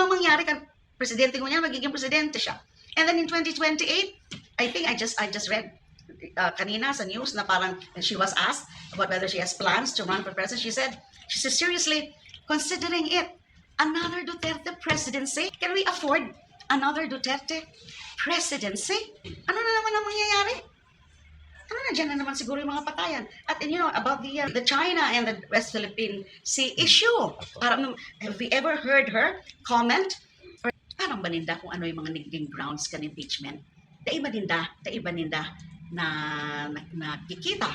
Kung ang mangyari kan presidente ko niya, magiging presidente siya. And then in 2028, I think I just I just read uh, kanina sa news na parang she was asked about whether she has plans to run for president. She said, she said seriously considering it another Duterte presidency. Can we afford another Duterte presidency? Ano na naman ang mangyayari? Ano na dyan na naman siguro yung mga patayan. At and you know, about the, uh, the China and the West Philippine Sea issue. Parang, have we ever heard her comment? Or parang baninda kung ano yung mga naging grounds kan impeachment. Daiba ninda, daiba ninda na, na nakikita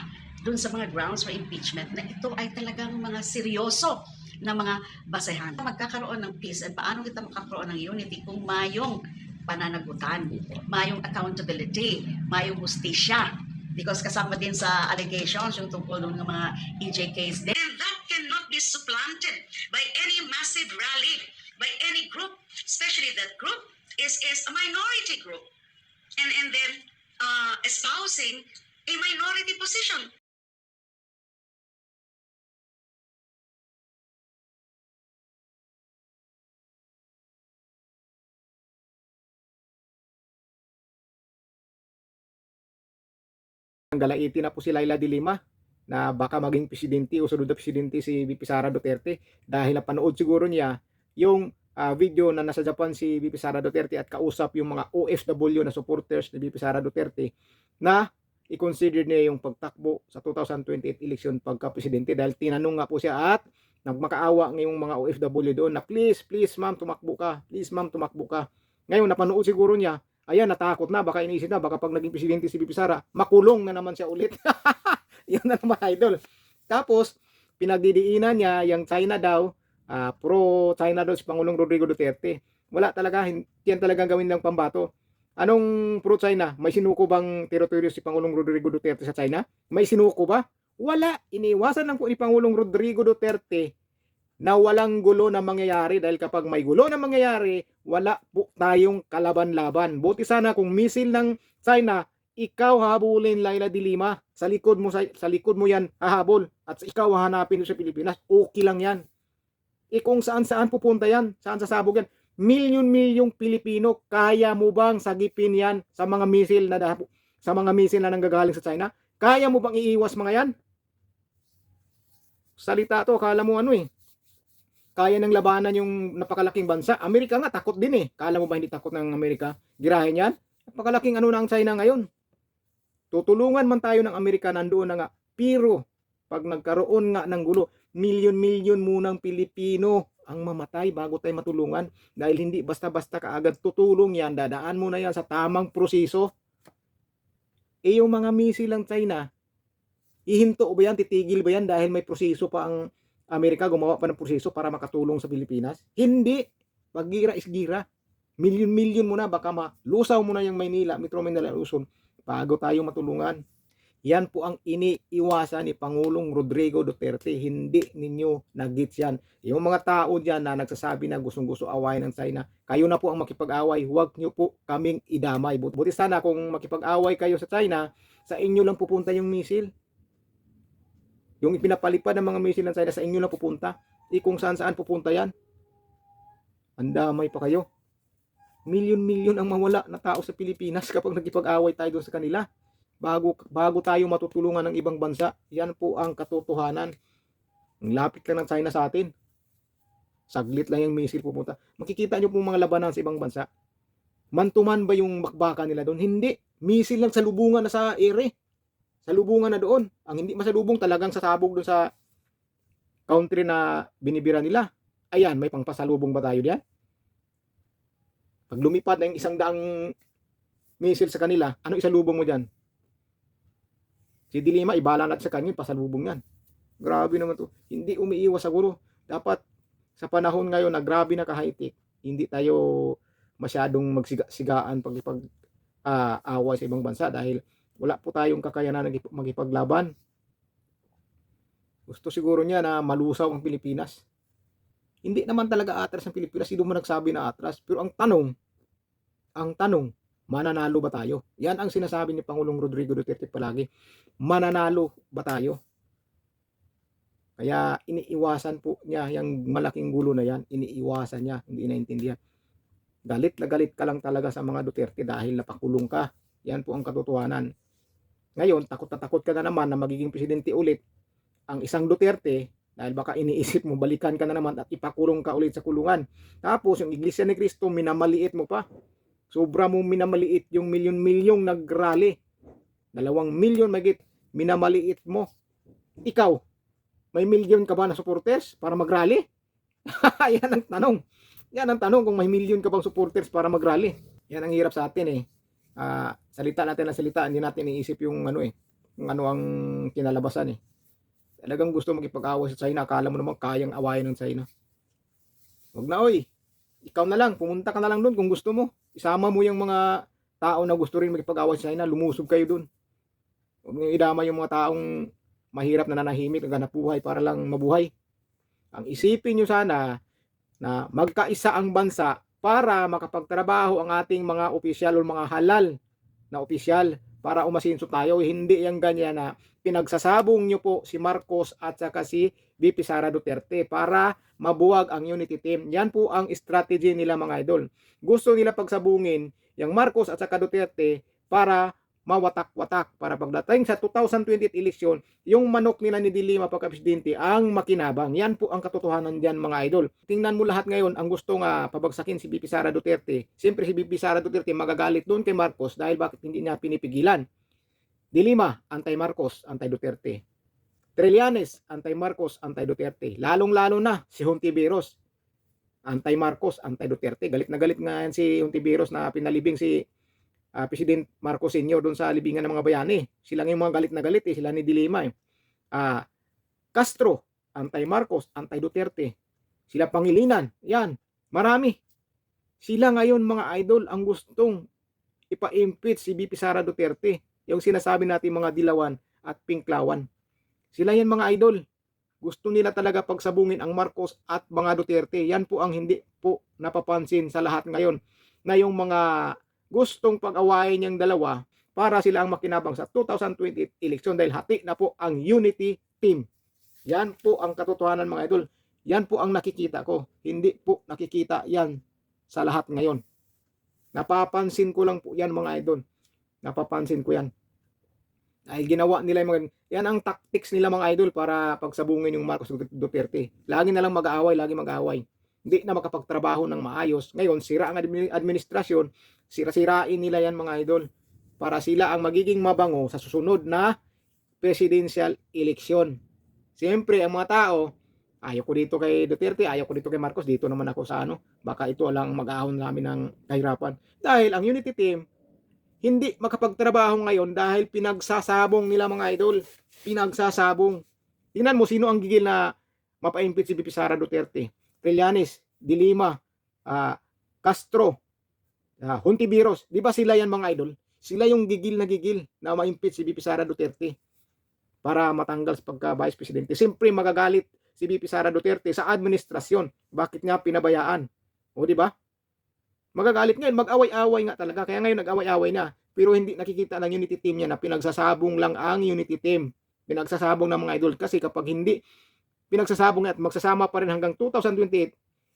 dun sa mga grounds for impeachment na ito ay talagang mga seryoso na mga basehan. Magkakaroon ng peace at paano kita makakaroon ng unity kung mayong pananagutan, mayong accountability, mayong justisya. Because kasama din sa allegations yung tungkol ng mga EJ case. din. And that cannot be supplanted by any massive rally, by any group, especially that group is, is a minority group. And, and then uh, espousing a minority position. Galaiti na po si Laila de Lima na baka maging presidente o sunod na presidente si VP Sara Duterte dahil napanood siguro niya yung ah, video na nasa Japan si VP Sara Duterte at kausap yung mga OFW na supporters ni VP Sara Duterte na i-consider niya yung pagtakbo sa 2028 election pagka-presidente dahil tinanong nga po siya at nagmakaawa ngayong mga OFW doon na please, please ma'am tumakbo ka, please ma'am tumakbo ka. Ngayon napanood siguro niya ayan, natakot na, baka iniisip na, baka pag naging presidente si Bibi Sara, makulong na naman siya ulit. Yan na naman, idol. Tapos, pinagdidiinan niya, yung China daw, ah, pro-China daw si Pangulong Rodrigo Duterte. Wala talaga, yan talagang gawin lang pambato. Anong pro-China? May sinuko bang teritoryo si Pangulong Rodrigo Duterte sa China? May sinuko ba? Wala. Iniwasan lang po ni Pangulong Rodrigo Duterte na walang gulo na mangyayari dahil kapag may gulo na mangyayari, wala po tayong kalaban-laban. Buti sana kung misil ng China, ikaw habulin Laila de Lima. Sa likod mo sa, sa likod mo yan hahabol at ikaw hahanapin sa Pilipinas. Okay lang yan. E kung saan saan pupunta yan, saan sasabog yan. Milyon-milyong Pilipino, kaya mo bang sagipin yan sa mga misil na dah- sa mga misil na nanggagaling sa China? Kaya mo bang iiwas mga yan? Salita to, kala mo ano eh kaya ng labanan yung napakalaking bansa. Amerika nga, takot din eh. Kala mo ba hindi takot ng Amerika? Girahin yan? Napakalaking ano na ang China ngayon. Tutulungan man tayo ng Amerika nandoon na nga. Pero, pag nagkaroon nga ng gulo, milyon-milyon munang Pilipino ang mamatay bago tayo matulungan. Dahil hindi basta-basta kaagad tutulong yan. Dadaan mo na yan sa tamang proseso. Eh yung mga misil ng China, ihinto ba yan? Titigil ba yan dahil may proseso pa ang Amerika gumawa pa ng proseso para makatulong sa Pilipinas? Hindi. Paggira is gira. Milyon-milyon mo na, baka malusaw mo na yung Maynila, Metro Manila, Luzon, bago tayo matulungan. Yan po ang iniiwasan ni Pangulong Rodrigo Duterte. Hindi ninyo nagits yan. Yung mga tao dyan na nagsasabi na gustong-gusto awayin ng China, kayo na po ang makipag-away. Huwag nyo po kaming idamay. But- Buti sana kung makipag-away kayo sa China, sa inyo lang pupunta yung misil. Yung ipinapalipad ng mga misil ng China sa inyo lang pupunta. Eh kung saan saan pupunta yan. Andamay pa kayo. Milyon-milyon ang mawala na tao sa Pilipinas kapag nagkipag-away tayo doon sa kanila. Bago, bago tayo matutulungan ng ibang bansa. Yan po ang katotohanan. Ang lapit lang ng China sa atin. Saglit lang yung misil pupunta. Makikita nyo po mga labanan sa ibang bansa. Man-to-man ba yung bakbaka nila doon? Hindi. Misil lang sa lubungan na sa ere sa lubungan na doon. Ang hindi masalubong talagang sasabog doon sa country na binibira nila. Ayan, may pangpasalubong ba tayo diyan? Pag lumipad na yung isang daang missile sa kanila, ano isalubong mo diyan? Si Dilima, ibala natin sa kanya, pasalubong yan. Grabe naman to. Hindi umiiwas sa guro. Dapat sa panahon ngayon na grabe na ka-high-tech, hindi tayo masyadong magsigaan pag pag ah, away sa ibang bansa dahil wala po tayong kakayanan magipaglaban. Gusto siguro niya na malusaw ang Pilipinas. Hindi naman talaga atras ang Pilipinas. Sino man nagsabi na atras. Pero ang tanong, ang tanong, mananalo ba tayo? Yan ang sinasabi ni Pangulong Rodrigo Duterte palagi. Mananalo ba tayo? Kaya iniiwasan po niya yung malaking gulo na yan. Iniiwasan niya, hindi naintindihan. Galit na galit ka lang talaga sa mga Duterte dahil napakulong ka. Yan po ang katotohanan. Ngayon, takot na takot ka na naman na magiging presidente ulit ang isang Duterte dahil baka iniisip mo balikan ka na naman at ipakulong ka ulit sa kulungan. Tapos yung Iglesia ni Cristo minamaliit mo pa. Sobra mo minamaliit yung milyon-milyong nagrally. Dalawang milyon magit minamaliit mo. Ikaw, may milyon ka ba na supporters para magrally? Yan ang tanong. Yan ang tanong kung may milyon ka bang supporters para magrally. Yan ang hirap sa atin eh. Ah, salita natin na salita, hindi natin iisip yung ano eh, yung ano ang kinalabasan eh. Talagang gusto magipag-away sa China, akala mo naman kayang awayan ng China. Wag na oy. Ikaw na lang, pumunta ka na lang doon kung gusto mo. Isama mo yung mga tao na gusto rin magipag-away sa China, lumusob kayo doon. Huwag niyo idama yung mga taong mahirap na nanahimik, naghanap buhay para lang mabuhay. Ang isipin nyo sana na magkaisa ang bansa para makapagtrabaho ang ating mga opisyal o mga halal na opisyal para umasinso tayo. Hindi yung ganyan na pinagsasabong nyo po si Marcos at saka si VP Sara Duterte para mabuwag ang unity team. Yan po ang strategy nila mga idol. Gusto nila pagsabungin yung Marcos at saka Duterte para mawatak-watak para pagdating sa 2028 eleksyon, yung manok nila ni Dilima pagka-presidente ang makinabang. Yan po ang katotohanan diyan mga idol. Tingnan mo lahat ngayon ang gusto nga pabagsakin si BP Sara Duterte. Siyempre si BP Sara Duterte magagalit doon kay Marcos dahil bakit hindi niya pinipigilan. Dilima, anti-Marcos, anti-Duterte. Trillanes, anti-Marcos, anti-Duterte. Lalong-lalo na si Hontiveros, anti-Marcos, anti-Duterte. Galit na galit nga yan si Hontiveros na pinalibing si ah, President Marcos Sr. doon sa libingan ng mga bayani. Sila yung mga galit na galit eh, sila ni Dilima eh. Ah, Castro, anti-Marcos, anti-Duterte. Sila Pangilinan, yan, marami. Sila ngayon mga idol ang gustong ipa-impeach si BP Sara Duterte. Yung sinasabi natin mga dilawan at pinklawan. Sila yan mga idol. Gusto nila talaga pagsabungin ang Marcos at mga Duterte. Yan po ang hindi po napapansin sa lahat ngayon na yung mga gustong pag-awayin niyang dalawa para sila ang makinabang sa 2028 election dahil hati na po ang unity team. Yan po ang katotohanan mga idol. Yan po ang nakikita ko. Hindi po nakikita yan sa lahat ngayon. Napapansin ko lang po yan mga idol. Napapansin ko yan. Dahil ginawa nila yung mga, yan ang tactics nila mga idol para pagsabungin yung Marcos Duterte. Lagi na lang mag-aaway, lagi mag-aaway. Hindi na makapagtrabaho ng maayos. Ngayon, sira ang admi- administrasyon, sira-sirain nila yan mga idol para sila ang magiging mabango sa susunod na presidential election. Siyempre, ang mga tao, ayaw ko dito kay Duterte, ayaw ko dito kay Marcos, dito naman ako sa ano, baka ito lang mag-ahon namin ng kahirapan. Dahil ang unity team, hindi makapagtrabaho ngayon dahil pinagsasabong nila mga idol. Pinagsasabong. Tingnan mo sino ang gigil na mapa-impeach si BP Sara Duterte. Trillanes, Dilima, ah, Castro, uh, Hontiveros. Di ba sila yan mga idol? Sila yung gigil na gigil na ma-impeach si BP Sara Duterte para matanggal sa pagka-vice presidente. Siyempre magagalit si BP Sara Duterte sa administrasyon. Bakit nga pinabayaan? O di ba? Magagalit ngayon, mag-away-away nga talaga. Kaya ngayon nag-away-away na. Pero hindi nakikita ng unity team niya na pinagsasabong lang ang unity team. Pinagsasabong ng mga idol. Kasi kapag hindi pinagsasabong at magsasama pa rin hanggang 2028,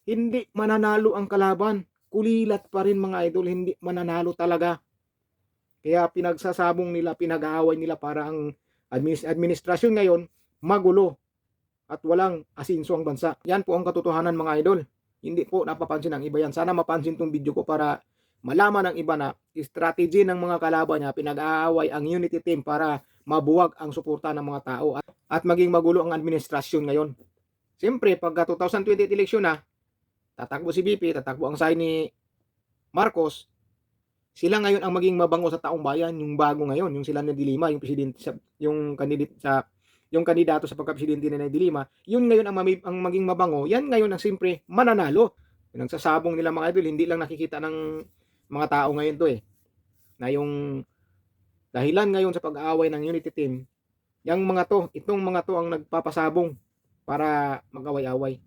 hindi mananalo ang kalaban. Kulilat pa rin mga idol, hindi mananalo talaga. Kaya pinagsasabong nila, pinag-aaway nila para ang administ- administrasyon ngayon magulo at walang asinso ang bansa. Yan po ang katotohanan mga idol. Hindi po napapansin ng iba yan. Sana mapansin tong video ko para malaman ng iba na strategy ng mga kalaban niya, pinag-aaway ang unity team para mabuwag ang suporta ng mga tao at, at maging magulo ang administrasyon ngayon. Siyempre, pagka 2028 eleksyon na, tatakbo si BP, tatakbo ang side ni Marcos, sila ngayon ang maging mabango sa taong bayan, yung bago ngayon, yung sila ni Dilima, yung presidente sa, yung kandidat sa yung kandidato sa pagka-presidente ni Dilima, yun ngayon ang, mami, ang maging mabango, yan ngayon ang siyempre mananalo. Yung nagsasabong nila mga idol, hindi lang nakikita ng mga tao ngayon to eh. Na yung dahilan ngayon sa pag-aaway ng unity team, yung mga to, itong mga to ang nagpapasabong para mag-away-away.